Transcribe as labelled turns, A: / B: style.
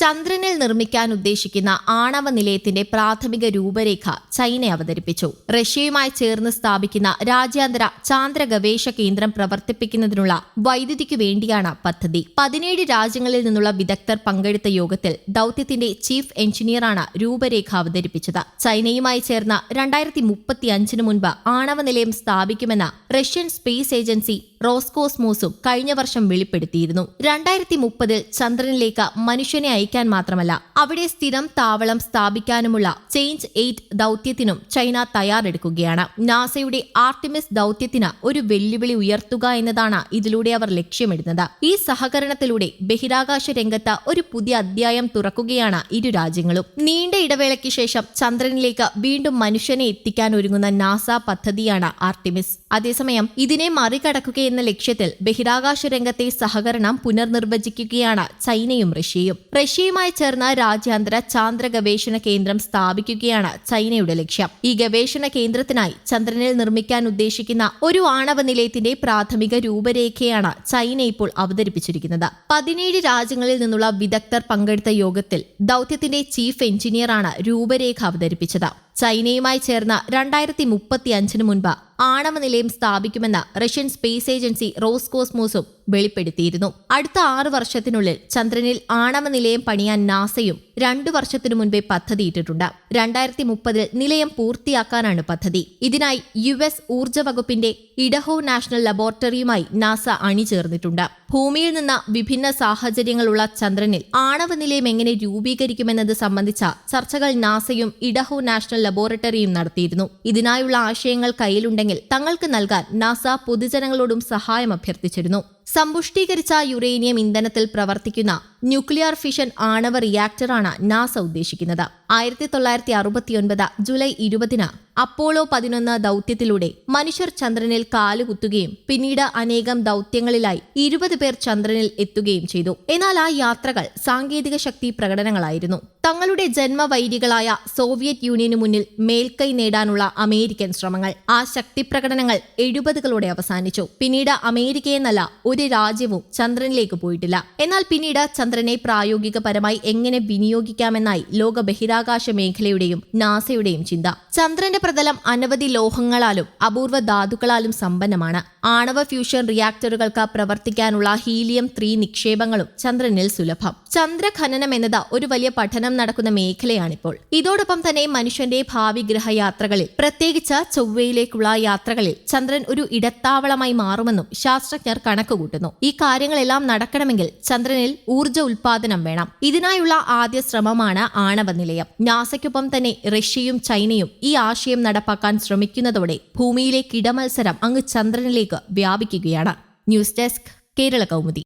A: ചന്ദ്രനിൽ നിർമ്മിക്കാൻ ഉദ്ദേശിക്കുന്ന ആണവ നിലയത്തിന്റെ പ്രാഥമിക രൂപരേഖ ചൈന അവതരിപ്പിച്ചു. റഷ്യയുമായി ചേർന്ന് സ്ഥാപിക്കുന്ന രാജ്യാന്തര ചാന്ദ്ര ഗവേഷണ കേന്ദ്രം പ്രവർത്തിപ്പിക്കുന്നതിനുള്ള വൈദ്യുതിക്കു വേണ്ടിയാണ് പദ്ധതി. പതിനേഴ് രാജ്യങ്ങളിൽ നിന്നുള്ള വിദഗ്ധർ പങ്കെടുത്ത യോഗത്തിൽ ദൌത്യത്തിന്റെ ചീഫ് എഞ്ചിനീയറാണ് രൂപരേഖ അവതരിപ്പിച്ചത്. ചൈനയുമായി ചേർന്ന് രണ്ടായിരത്തി മുപ്പത്തി അഞ്ചിന് മുൻപ് ആണവ നിലയം സ്ഥാപിക്കുമെന്ന് റഷ്യൻ സ്പേസ് ഏജൻസി റോസ്കോസ്മോസും കഴിഞ്ഞ വർഷം വെളിപ്പെടുത്തിയിരുന്നു. രണ്ടായിരത്തി മുപ്പതിൽ ചന്ദ്രനിലേക്ക് മനുഷ്യനെ അയക്കാൻ മാത്രമല്ല അവിടെ സ്ഥിരം താവളം സ്ഥാപിക്കാനുമുള്ള ചേഞ്ച് എയ്റ്റ് ദൌത്യത്തിനും ചൈന തയ്യാറെടുക്കുകയാണ്. നാസയുടെ ആർട്ടിമിസ് ദൌത്യത്തിന് ഒരു വെല്ലുവിളി ഉയർത്തുക എന്നതാണ് ഇതിലൂടെ അവർ ലക്ഷ്യമിടുന്നത്. ഈ സഹകരണത്തിലൂടെ ബഹിരാകാശ രംഗത്ത് ഒരു പുതിയ അധ്യായം തുറക്കുകയാണ് ഇരു രാജ്യങ്ങളും. നീണ്ട ഇടവേളയ്ക്ക് ശേഷം ചന്ദ്രനിലേക്ക് വീണ്ടും മനുഷ്യനെ എത്തിക്കാൻ ഒരുങ്ങുന്ന നാസ പദ്ധതിയാണ് ആർട്ടിമിസ് അതേസമയം ഇതിനെ മറികടക്കുക എന്ന ലക്ഷ്യത്തിൽ ബഹിരാകാശ രംഗത്തെ സഹകരണം പുനർനിർവചിക്കുകയാണ് ചൈനയും റഷ്യയും. റഷ്യയുമായി ചേർന്ന് രാജ്യാന്തര ചാന്ദ്ര ഗവേഷണ കേന്ദ്രം സ്ഥാപിക്കുകയാണ് ചൈനയുടെ ലക്ഷ്യം. ഈ ഗവേഷണ കേന്ദ്രത്തിനായി ചന്ദ്രനിൽ നിർമ്മിക്കാൻ ഉദ്ദേശിക്കുന്ന ഒരു ആണവ നിലയത്തിന്റെ പ്രാഥമിക രൂപരേഖയാണ് ചൈന ഇപ്പോൾ അവതരിപ്പിച്ചിരിക്കുന്നത്. പതിനേഴ് രാജ്യങ്ങളിൽ നിന്നുള്ള വിദഗ്ധർ പങ്കെടുത്ത യോഗത്തിൽ ദൌത്യത്തിന്റെ ചീഫ് എഞ്ചിനീയറാണ് രൂപരേഖ അവതരിപ്പിച്ചത്. ചൈനയുമായി ചേർന്ന് രണ്ടായിരത്തി മുപ്പത്തി അഞ്ചിന് മുൻപ് ആണവ നിലയം സ്ഥാപിക്കുമെന്ന് റഷ്യൻ സ്പേസ് ഏജൻസി റോസ്കോസ്മോസും വെളിപ്പെടുത്തിയിരുന്നു. അടുത്ത ആറു വർഷത്തിനുള്ളിൽ ചന്ദ്രനിൽ ആണവ നിലയം പണിയാൻ നാസയും രണ്ടു വർഷത്തിനു മുൻപേ പദ്ധതിയിട്ടിട്ടുണ്ട്. രണ്ടായിരത്തി മുപ്പതിൽ നിലയം പൂർത്തിയാക്കാനാണ് പദ്ധതി. ഇതിനായി യു എസ് ഊർജ വകുപ്പിന്റെ ഇഡഹോ നാഷണൽ ലബോറട്ടറിയുമായി നാസ അണിചേർന്നിട്ടുണ്ട്. ഭൂമിയിൽ നിന്ന് വിഭിന്ന സാഹചര്യങ്ങളുള്ള ചന്ദ്രനിൽ ആണവ നിലയം എങ്ങനെ രൂപീകരിക്കുമെന്നത് സംബന്ധിച്ച ചർച്ചകൾ നാസയും ഇഡഹോ നാഷണൽ ലബോറട്ടറിയും നടത്തിയിരുന്നു. ഇതിനായുള്ള ആശയങ്ങൾ കയ്യിലുണ്ടെങ്കിൽ തങ്ങൾക്ക് നൽകാൻ നാസ പൊതുജനങ്ങളോടും സഹായം അഭ്യർത്ഥിച്ചിരുന്നു. സമ്പുഷ്ടീകരിച്ച യുറേനിയം ഇന്ധനത്തിൽ പ്രവർത്തിക്കുന്ന ന്യൂക്ലിയർ ഫിഷൻ ആണവ റിയാക്ടറാണ് നാസ ഉദ്ദേശിക്കുന്നത്. ആയിരത്തി തൊള്ളായിരത്തി അറുപത്തിയൊൻപത് ജൂലൈ ഇരുപതിന് അപ്പോളോ പതിനൊന്ന് ദൗത്യത്തിലൂടെ മനുഷ്യർ ചന്ദ്രനിൽ കാലുകുത്തുകയും പിന്നീട് അനേകം ദൗത്യങ്ങളിലായി ഇരുപത് പേർ ചന്ദ്രനിൽ എത്തുകയും ചെയ്തു. എന്നാൽ ആ യാത്രകൾ സാങ്കേതിക ശക്തി പ്രകടനങ്ങളായിരുന്നു. തങ്ങളുടെ ജന്മവൈരികളായ സോവിയറ്റ് യൂണിയന് മുന്നിൽ മേൽക്കൈ നേടാനുള്ള അമേരിക്കൻ ശ്രമങ്ങൾ ആ ശക്തി പ്രകടനങ്ങൾ എഴുപതുകളോടെ അവസാനിച്ചു. പിന്നീട് അമേരിക്കയെന്നല്ല ഒരു രാജ്യവും ചന്ദ്രനിലേക്ക് പോയിട്ടില്ല. എന്നാൽ പിന്നീട് ചന്ദ്രനെ പ്രായോഗികപരമായി എങ്ങനെ വിനിയോഗിക്കാമെന്നായി ലോക ബഹിരാകാശ മേഖലയുടെയും നാസയുടെയും ചിന്ത. ചന്ദ്രന്റെ പ്രതലം അനവധി ലോഹങ്ങളാലും അപൂർവ ധാതുക്കളാലും സമ്പന്നമാണ്. ആണവ ഫ്യൂഷൻ റിയാക്ടറുകൾക്ക് പ്രവർത്തിക്കാനുള്ള ഹീലിയം ത്രീ നിക്ഷേപങ്ങളും ചന്ദ്രനിൽ സുലഭം. ചന്ദ്രഖനനം എന്നത് ഒരു വലിയ പഠനം നടക്കുന്ന മേഖലയാണിപ്പോൾ. ഇതോടൊപ്പം തന്നെ മനുഷ്യന്റെ ഭാവി ഗ്രഹയാത്രകളിൽ പ്രത്യേകിച്ച് ചൊവ്വയിലേക്കുള്ള യാത്രകളിൽ ചന്ദ്രൻ ഒരു ഇടത്താവളമായി മാറുമെന്നും ശാസ്ത്രജ്ഞർ കണക്കുകൂട്ടുന്നു. ഈ കാര്യങ്ങളെല്ലാം നടക്കണമെങ്കിൽ ചന്ദ്രനിൽ ഊർജ ഉൽപാദനം വേണം. ഇതിനായുള്ള ആദ്യ ശ്രമമാണ് ആണവ നിലയം. നാസയ്ക്കൊപ്പം തന്നെ റഷ്യയും ചൈനയും ഈ ആശയം നടപ്പാക്കാൻ ശ്രമിക്കുന്നതോടെ ഭൂമിയിലെ കിടമത്സരം അങ്ങ് ചന്ദ്രനിലേക്ക് വ്യാപിക്കുകയാണ്. News desk Kerala Kaumudi.